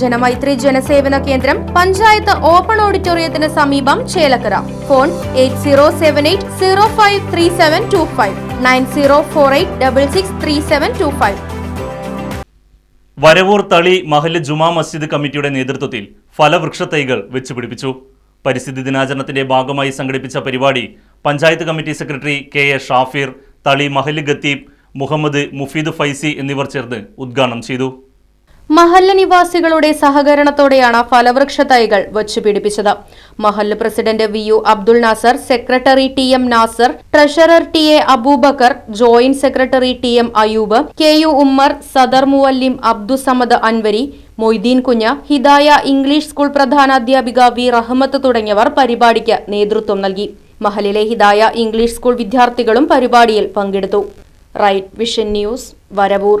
ജനമൈത്രി ജനസേവന കേന്ദ്രം പഞ്ചായത്ത് ഓപ്പൺ ഓഡിറ്റോറിയത്തിന് സമീപം Chelakkara. Phone eight zero seven eight zero five three seven two five. Nine zero four eight double six three seven two five. Varavoor Thali Mahal ജുമാ മസ്ജിദ് കമ്മിറ്റിയുടെ നേതൃത്വത്തിൽ ഫലവൃക്ഷ തൈകൾ വെച്ചുപിടിപ്പിച്ചു. പരിസ്ഥിതി ദിനാചരണത്തിന്റെ ഭാഗമായി സംഘടിപ്പിച്ച പരിപാടി panchayat committee secretary K A Shafeer Thali Mahal ഖത്തീബ് മുഹമ്മദ് മുഫീദ് ഫൈസി എന്നിവർ ചേർന്ന് ഉദ്ഘാടനം ചെയ്തു. മഹല്ല് നിവാസികളുടെ സഹകരണത്തോടെയാണ് ഫലവൃക്ഷ തൈകൾ വച്ചുപിടിപ്പിച്ചത് മഹല്ല് president V U Abdul Nasar secretary T M Nasar treasurer T A Aboobacker joint secretary T M Ayoob K U Ummer സദർ മുവല്ലിം അബ്ദുസമദ് അൻവരി മൊയ്തീൻ കുഞ്ഞ ഹിദായ ഇംഗ്ലീഷ് സ്കൂൾ പ്രധാനാധ്യാപിക വി റഹ്മത്ത് തുടങ്ങിയവർ പരിപാടിക്ക് നേതൃത്വം നൽകി. മഹലിലെ ഹിദായ ഇംഗ്ലീഷ് സ്കൂൾ വിദ്യാർത്ഥികളും പരിപാടിയിൽ പങ്കെടുത്തു. Right Vision news Varavoor.